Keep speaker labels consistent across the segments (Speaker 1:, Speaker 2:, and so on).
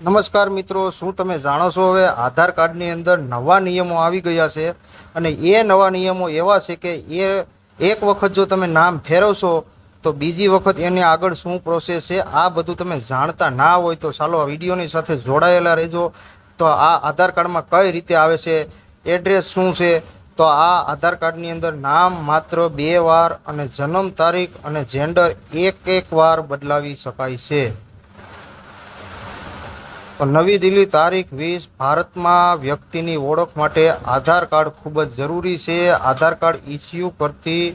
Speaker 1: નમસ્કાર મિત્રો, શું તમે જાણો છો હવે આધાર કાર્ડની અંદર નવા નિયમો આવી ગયા છે? અને એ નવા નિયમો એવા છે કે એ એક વખત જો તમે નામ ફેરવશો, તો બીજી વખત એની આગળ શું પ્રોસેસ છે, આ બધું તમે જાણતા ના હોય તો ચાલો આ વિડીયોની સાથે જોડાયેલા રહેજો. તો આ આધાર કાર્ડમાં કઈ રીતે આવે છે એડ્રેસ શું છે, તો આ આધાર કાર્ડની અંદર નામ માત્ર બે વાર અને જન્મ તારીખ અને જેન્ડર એક એક વાર બદલાવી શકાય છે. તો નવી દિલ્હી તારીખ વીસ. ભારતમાં વ્યક્તિની ઓળખ માટે આધાર કાર્ડ ખૂબ જ જરૂરી છે. આધાર કાર્ડ ઇસ્યુ કરતી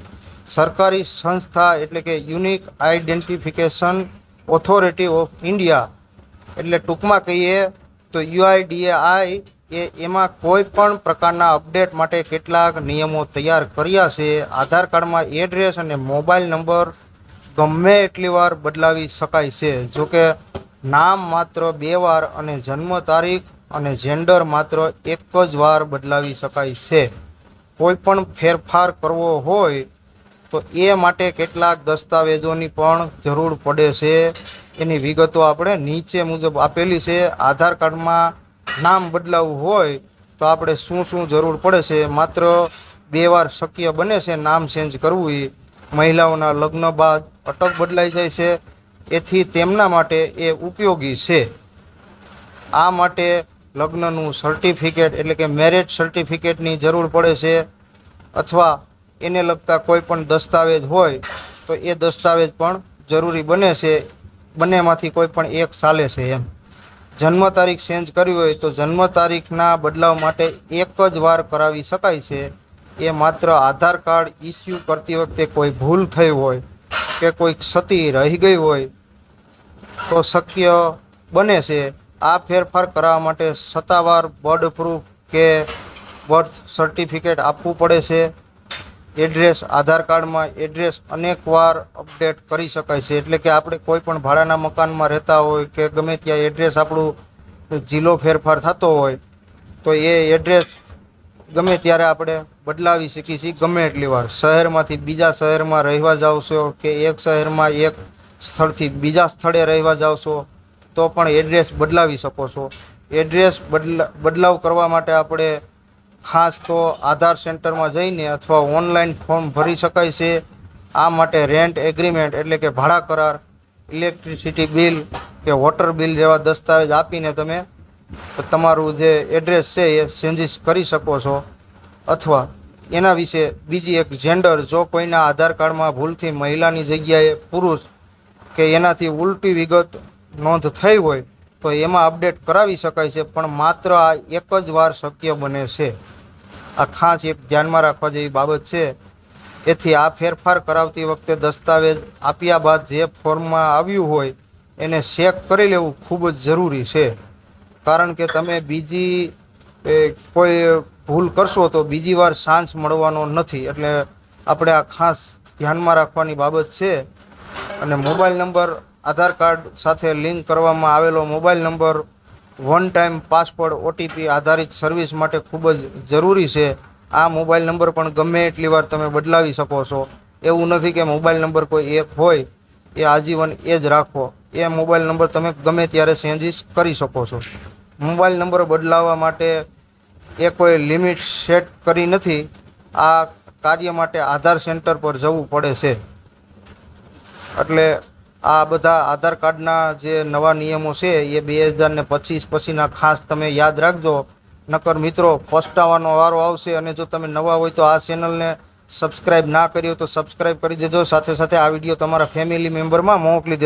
Speaker 1: સરકારી સંસ્થા એટલે કે unique identification authority of India એટલે ટૂંકમાં કહીએ તો યુઆઈડીએઆઈ એ એમાં કોઈ પણ પ્રકારના અપડેટ માટે કેટલાક નિયમો તૈયાર કર્યા છે. આધાર કાર્ડમાં એડ્રેસ અને મોબાઈલ નંબર ગમે એટલી વાર બદલાવી શકાય છે. જોકે નામ માત્ર બે વાર અને જન્મ તારીખ અને જેન્ડર માત્ર એક જ વાર બદલાવી શકાય છે. કોઈ પણ ફેરફાર કરવો હોય તો એ માટે કેટલાક દસ્તાવેજોની પણ જરૂર પડે છે. એની વિગતો આપણે નીચે મુજબ આપેલી છે. આધાર કાર્ડમાં નામ બદલાવવું હોય તો આપણે શું શું જરૂર પડે છે? માત્ર બે વાર શક્ય બને છે નામ ચેન્જ કરવું. એ મહિલાઓના લગ્ન બાદ અટક બદલાઈ જાય છે. એથી તેમના માટે એ ઉપયોગી છે. આ માટે લગ્નનું સર્ટિફિકેટ એટલે કે મેરેજ સર્ટિફિકેટની જરૂર પડે છે અથવા એને લગતા કોઈ પણ દસ્તાવેજ હોય તો એ દસ્તાવેજ પણ જરૂરી બને છે, બંનેમાંથી કોઈ પણ એક ચાલે છે એમ. જન્મ તારીખ ચેન્જ કરવી હોય તો જન્મ તારીખના બદલાવ માટે એક જ વાર કરાવી શકાય છે. એ માત્ર આધાર કાર્ડ ઇસ્યુ કરતી વખતે કોઈ ભૂલ થઈ હોય કે કોઈ ક્ષતિ રહી ગઈ હોય તો શક્ય બને છે. આ ફેરફાર કરાવવા માટે સત્તાવાર બર્ડ પ્રૂફ કે બર્થ સર્ટિફિકેટ આપવું પડે છે. એડ્રેસ, આધાર કાર્ડમાં એડ્રેસ અનેકવાર અપડેટ કરી શકાય છે. એટલે કે આપણે કોઈ પણ ભાડાના મકાનમાં રહેતા હોય કે ગમે ત્યાં એડ્રેસ આપણું જિલ્લો ફેરફાર થતો હોય, તો એ એડ્રેસ ગમે ત્યારે આપણે બદલાવી શકીએ છીએ, ગમે એટલી વાર. શહેરમાંથી બીજા શહેરમાં રહેવા જાઓ છો કે એક શહેરમાં એક સ્થળથી બીજા સ્થળે રહેવા જાઓ છો, તો પણ એડ્રેસ બદલાવી શકો છો. એડ્રેસ બદલા, બદલાવ કરવા માટે આપણે ખાસ તો આધાર સેન્ટરમાં જઈને અથવા ઓનલાઈન ફોર્મ ભરી શકાય છે. આ માટે રેન્ટ એગ્રીમેન્ટ એટલે કે ભાડા કરાર, ઇલેક્ટ્રિસિટી બિલ કે વોટર બિલ જેવા દસ્તાવેજ આપીને તમે તમારું જે એડ્રેસ છે એ ચેન્જીસ કરી શકો છો. અથવા એના વિશે બીજી એક જેન્ડર જો કોઈના આધાર કાર્ડમાં ભૂલથી મહિલાની જગ્યાએ પુરુષ કે એનાથી ઉલટી વિગત નોંધ થઈ હોય, તો એમાં અપડેટ કરાવી શકાય છે, પણ માત્ર આ એક જ વાર શક્ય બને છે. આ ખાસ એક ધ્યાનમાં રાખવા જેવી બાબત છે. એથી આ ફેરફાર કરાવતી વખતે દસ્તાવેજ આપ્યા બાદ જે ફોર્મમાં આવ્યું હોય, એને ચેક કરી લેવું ખૂબ જ જરૂરી છે. કારણ કે તમે બીજી કોઈ ભૂલ કરશો તો બીજી વાર સાંજ મળવાનો નથી. એટલે આપણે આ ખાસ ધ્યાનમાં રાખવાની બાબત છે. અને મોબાઈલ નંબર, આધાર કાર્ડ સાથે લિંક કરવામાં આવેલો mobile number, one time password, OTP આધારિત સર્વિસ માટે ખૂબ જ જરૂરી છે. આ મોબાઈલ નંબર પણ ગમે એટલી વાર તમે બદલાવી શકો છો. એવું નથી કે મોબાઈલ નંબર કોઈ એક હોય, એ આજીવન એ જ રાખો. એ મોબાઈલ નંબર તમે ગમે ત્યારે ચેન્જીસ કરી શકો છો. મોબાઈલ નંબર બદલાવવા માટે એ કોઈ લિમિટ સેટ કરી નથી. આ કાર્ય માટે આધાર સેન્ટર પર જવું પડે છે. એટલે આ બધા આધાર કાર્ડના જે નવા નિયમો છે એ બે હજાર ને પચીસ પછીના ખાસ તમે યાદ રાખજો. નકર મિત્રો, પસ્તાવાનો વારો આવશે અને જો તમે નવા હોય તો આ ચેનલને સબસ્ક્રાઈબ ના કરી હોય તો સબસ્ક્રાઈબ કરી દેજો. સાથે સાથે આ વીડિયો તમારા ફેમિલી મેમ્બરમાં મોકલી દેજો.